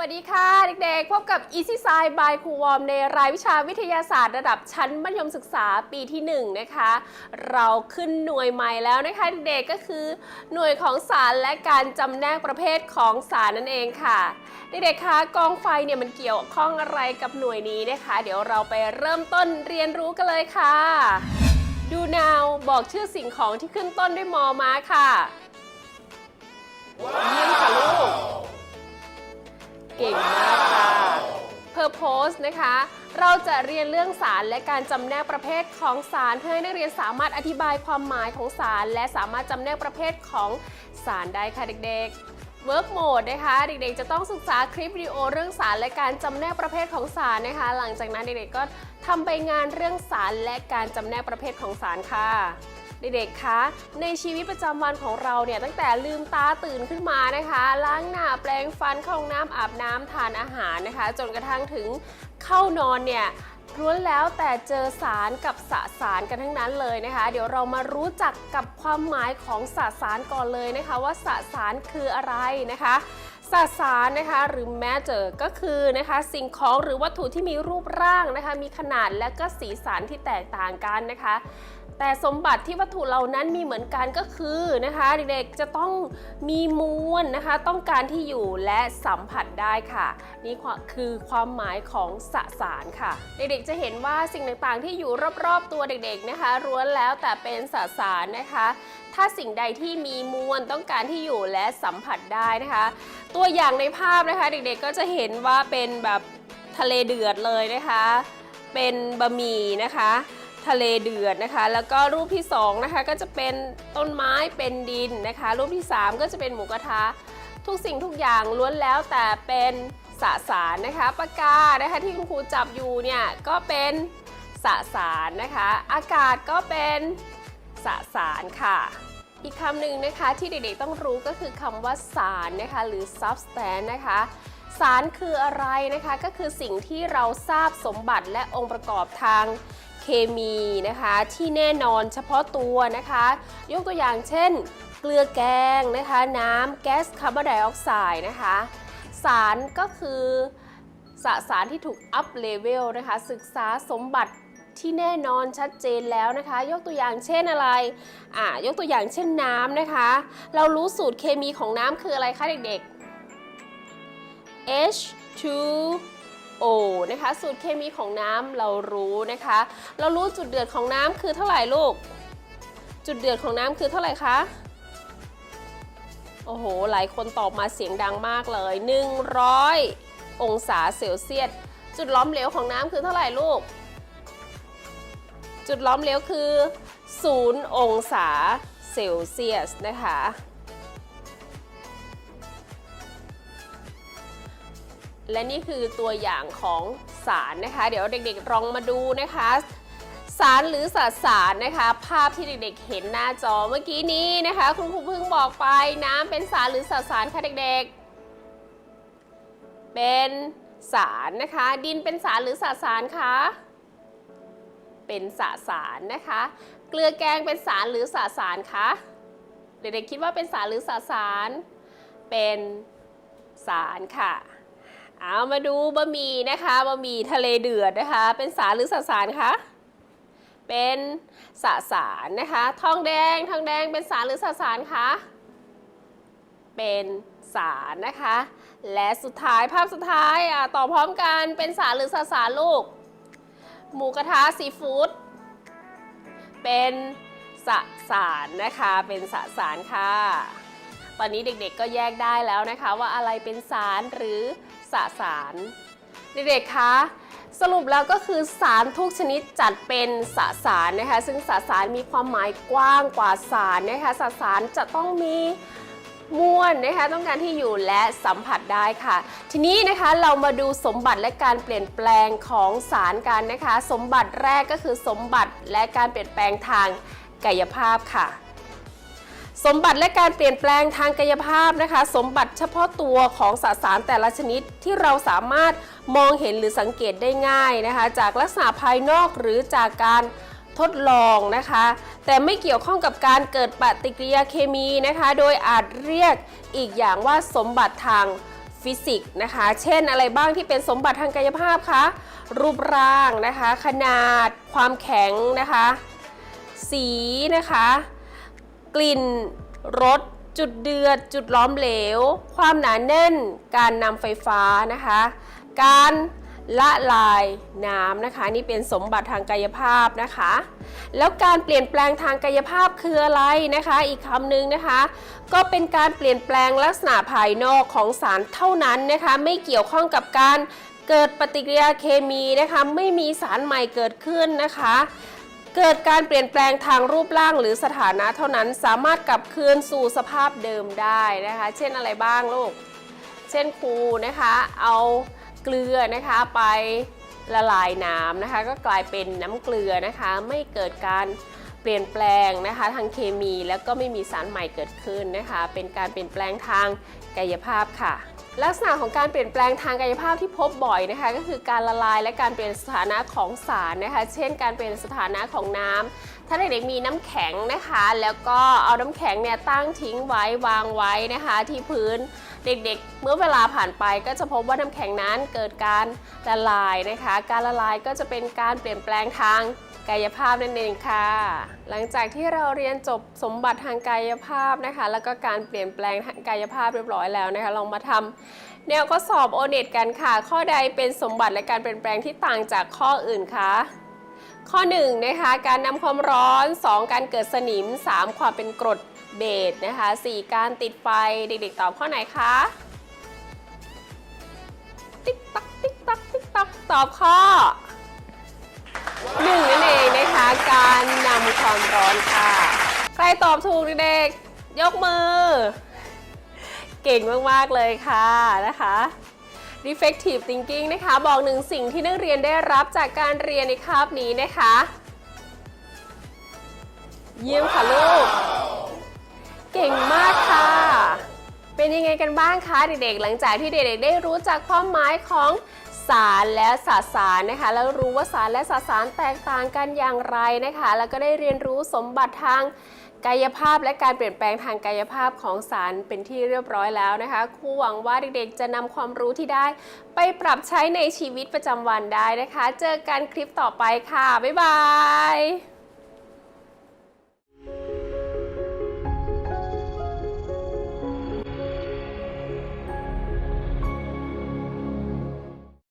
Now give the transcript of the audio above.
วัสดีค่ะเด็กๆ พบกับ Easy Science by ครูวอมในรายวิชาวิทยาศาสตร์ระดับชั้นมัธยมศึกษาปีที่ 1 นะคะ เราขึ้นหน่วยใหม่แล้วนะคะเด็กๆก็คือ หน่วยของสารและการจำแนกประเภทของสารนั่นเองค่ะเด็กๆคะกองไฟเนี่ยมันเกี่ยวข้องอะไรกับหน่วยนี้นะคะ เดี๋ยวเราไปเริ่มต้นเรียนรู้กันเลยค่ะ ดูนาวบอกชื่อสิ่งของที่ขึ้นต้นด้วยมอมาค่ะเยี่ยมค่ะลูก เก่งมากค่ะ Purpose นะคะ เราจะเรียนเรื่องสารและการจำแนกประเภทของสารเพื่อให้นักเรียนสามารถอธิบายความหมายของสาร และสามารถจำแนกประเภทของสารได้ค่ะเด็กๆ Work Mode นะคะ เด็กๆ จะต้องศึกษาคลิปวิดีโอเรื่องสารและการจำแนกประเภทของสารนะคะ หลังจากนั้นเด็กๆ ก็ทำใบงานเรื่องสารและการจำแนกประเภทของสารค่ะ เด็กๆคะในชีวิตประจำวันของเราเนี่ยตั้งแต่ลืมตาตื่นขึ้นมานะคะ ล้างหน้าแปรงฟันเข้าห้องน้ำอาบน้ำทานอาหารนะคะ จนกระทั่งถึงเข้านอนเนี่ยล้วนแล้วแต่เจอสารกับสสารกันทั้งนั้นเลยนะคะ เดี๋ยวเรามารู้จักกับความหมายของสสารก่อนเลยนะคะ ว่าสสารคืออะไรนะคะสสารนะคะหรือ matter ก็คือนะคะสิ่งของหรือวัตถุที่มีรูปร่างนะคะ มีขนาดและก็สีสันที่แตกต่างกันนะคะ แต่สมบัติที่วัตถุเหล่านั้นมีเหมือนกันก็คือนะคะ เด็กๆจะต้องมีมวลนะคะ ต้องการที่อยู่และสัมผัสได้ค่ะ นี่คือความหมายของสสารค่ะ เด็กๆจะเห็นว่าสิ่งต่างๆที่อยู่รอบๆตัวเด็กๆนะคะล้วนแล้วแต่เป็นสสารนะคะ ถ้าสิ่งใดที่มีมวลต้องการที่อยู่และสัมผัสได้นะคะ ตัวอย่างในภาพนะคะ เด็กๆก็จะเห็นว่าเป็นแบบทะเลเดือดเลยนะคะ เป็นบะหมี่นะคะ ทะเลเดือดนะคะ แล้วก็รูปที่2นะคะก็จะเป็นต้นไม้เป็นดินนะคะ รูปที่ 3 ก็จะเป็นหมูกระทะ ทุกสิ่งทุกอย่างล้วนแล้วแต่เป็นสสารนะคะปากกานะคะที่คุณครูจับอยู่เนี่ยก็เป็นสสารนะคะ อากาศก็เป็นสสารค่ะ อีกคำหนึ่งนะคะที่เด็กๆต้องรู้ก็คือคำว่าสารนะคะหรือ substance นะคะสารคืออะไรนะคะก็คือสิ่งที่เราทราบสมบัติและองค์ประกอบทาง เคมีนะคะที่แน่นอนเฉพาะตัวนะคะ ยกตัวอย่างเช่น เกลือแกงนะคะ น้ำแก๊สคาร์บอนไดออกไซด์นะคะ สารก็คือสสารที่ถูกอัพเลเวลนะคะ ศึกษาสมบัติที่แน่นอนชัดเจนแล้วนะคะ ยกตัวอย่างเช่นอะไรอ่ายกตัวอย่างเช่นน้ำนะคะ เรารู้สูตรเคมีของน้ำคืออะไรคะเด็กๆ H2 O นะคะ สูตรเคมีของน้ำเรารู้นะคะ เรารู้จุดเดือดของน้ำคือเท่าไหร่ลูก จุดเดือดของน้ำคือเท่าไหร่คะโอ้โห หลายคนตอบมาเสียงดังมากเลย 100 องศาเซลเซียส จุดล้อมเหลวของน้ำคือเท่าไหร่ลูก จุดล้อมเหลวคือ 0 องศาเซลเซียสนะคะ และนี่คือตัวอย่างของสารนะคะ เดี๋ยวเด็กๆลองมาดูนะคะ สารหรือสสารนะคะ ภาพที่เด็กๆเห็นหน้าจอเมื่อกี้นี้นะคะ คุณครูเพิ่งบอกไปน้ำเป็นสารหรือสสารคะเด็กๆ เป็นสารนะคะ ดินเป็นสารหรือสสารคะเป็นสสารนะคะ เกลือแกงเป็นสารหรือสสารคะเด็กๆคิดว่าเป็นสารหรือสสาร เป็นสารค่ะ เอามาดูบะหมี่นะคะบะหมี่ทะเลเดือดนะคะ เป็นสารหรือสสารคะเป็นสสารนะคะ ทองแดงทองแดงเป็นสารหรือสสารคะเป็นสารนะคะ และสุดท้ายภาพสุดท้ายอะต่อพร้อมกันเป็นสารหรือสสารลูก หมูกระทะซีฟู้ดเป็นสสารนะคะเป็นสสารค่ะ ตอนนี้เด็กๆก็แยกได้แล้วนะคะ ว่าอะไรเป็นสารหรือสสาร เด็กๆคะสรุปแล้วก็คือสารทุกชนิดจัดเป็นสสารนะคะ ซึ่งสสารมีความหมายกว้างกว่าสารนะคะสสารจะต้องมีมวลนะคะต้องการที่อยู่และสัมผัสได้ค่ะ ทีนี้นะคะเรามาดูสมบัติและการเปลี่ยนแปลงของสารกันนะคะ สมบัติแรกก็คือสมบัติและการเปลี่ยนแปลงทางกายภาพค่ะ สมบัติและการเปลี่ยนแปลงทางกายภาพนะคะ สมบัติเฉพาะตัวของสสารแต่ละชนิดที่เราสามารถมองเห็นหรือสังเกตได้ง่ายนะคะ จากลักษณะภายนอกหรือจากการทดลองนะคะ แต่ไม่เกี่ยวข้องกับการเกิดปฏิกิริยาเคมีนะคะ โดยอาจเรียกอีกอย่างว่าสมบัติทางฟิสิกส์นะคะ เช่นอะไรบ้างที่เป็นสมบัติทางกายภาพคะรูปร่างนะคะ ขนาด ความแข็งนะคะ สีนะคะ กลิ่นรสจุดเดือด จุดล้อมเหลว ความหนาแน่น การนำไฟฟ้านะคะ การละลายน้ำนะคะ นี่เป็นสมบัติทางกายภาพนะคะ แล้วการเปลี่ยนแปลงทางกายภาพคืออะไรนะคะ อีกคำหนึ่งนะคะ ก็เป็นการเปลี่ยนแปลงลักษณะภายนอกของสารเท่านั้นนะคะ ไม่เกี่ยวข้องกับการเกิดปฏิกิริยาเคมีนะคะ ไม่มีสารใหม่เกิดขึ้นนะคะ เกิดการเปลี่ยนแปลงทางรูปร่างหรือสถานะเท่านั้นสามารถกลับคืนสู่สภาพเดิมได้นะคะ เช่นอะไรบ้างลูก เช่นครูนะคะ เอาเกลือนะคะไปละลายน้ำนะคะ ก็กลายเป็นน้ำเกลือนะคะ ไม่เกิดการเปลี่ยนแปลงนะคะ ทางเคมีแล้วก็ไม่มีสารใหม่เกิดขึ้นนะคะ เป็นการเปลี่ยนแปลงทางกายภาพค่ะ ลักษณะของการเปลี่ยนแปลงทางกายภาพที่พบบ่อยนะคะ ก็คือการละลายและการเปลี่ยนสถานะของสารนะคะ เช่น การเปลี่ยนสถานะของน้ำ ถ้าเด็กๆมีน้ำแข็งนะคะ แล้วก็เอาน้ำแข็งเนี่ยตั้งทิ้งไว้วางไว้นะคะที่พื้นเด็กๆ เมื่อเวลาผ่านไปก็จะพบว่าน้ำแข็งนั้นเกิดการละลายนะคะ การละลายก็จะเป็นการเปลี่ยนแปลงทางกายภาพนั่นเองค่ะ หลังจากที่เราเรียนจบสมบัติทางกายภาพนะคะ แล้วก็การเปลี่ยนแปลงทางกายภาพเรียบร้อยแล้วนะคะ ลองมาทำแนวข้อสอบโอเน็ตกันค่ะ ข้อใดเป็นสมบัติและการเปลี่ยนแปลงที่ต่างจากข้ออื่นคะ ข้อ1นะคะการนำความร้อน 2 การเกิดสนิม 3 ความเป็นกรดเบสนะคะ4การติดไฟเด็กๆตอบข้อไหนคะติ๊กตักติ๊กตักติ๊กตักตอบข้อ1นั่นเองนะคะการนำความร้อนค่ะ ใครตอบถูกเด็กๆยกมือ เก่งมากๆเลยค่ะนะคะ Reflective Thinking นะคะ บอกหนึ่งสิ่งที่นักเรียนได้รับจากการเรียนในคาบนี้นะคะ เยี่ยมค่ะลูก เก่งมากค่ะ เป็นยังไงกันบ้างคะเด็กๆ หลังจากที่เด็กๆ ได้รู้จักความหมายของสารและสสารนะคะ แล้วรู้ว่าสารและสสารแตกต่างกันอย่างไรนะคะ แล้วก็ได้เรียนรู้สมบัติทาง กายภาพและการเปลี่ยนแปลงทางกายภาพของสารเป็นที่เรียบร้อยแล้วนะคะครูหวังว่าเด็กๆ จะนำความรู้ที่ได้ ไปปรับใช้ในชีวิตประจำวันได้นะคะ เจอกันคลิปต่อไปค่ะ บ๊ายบาย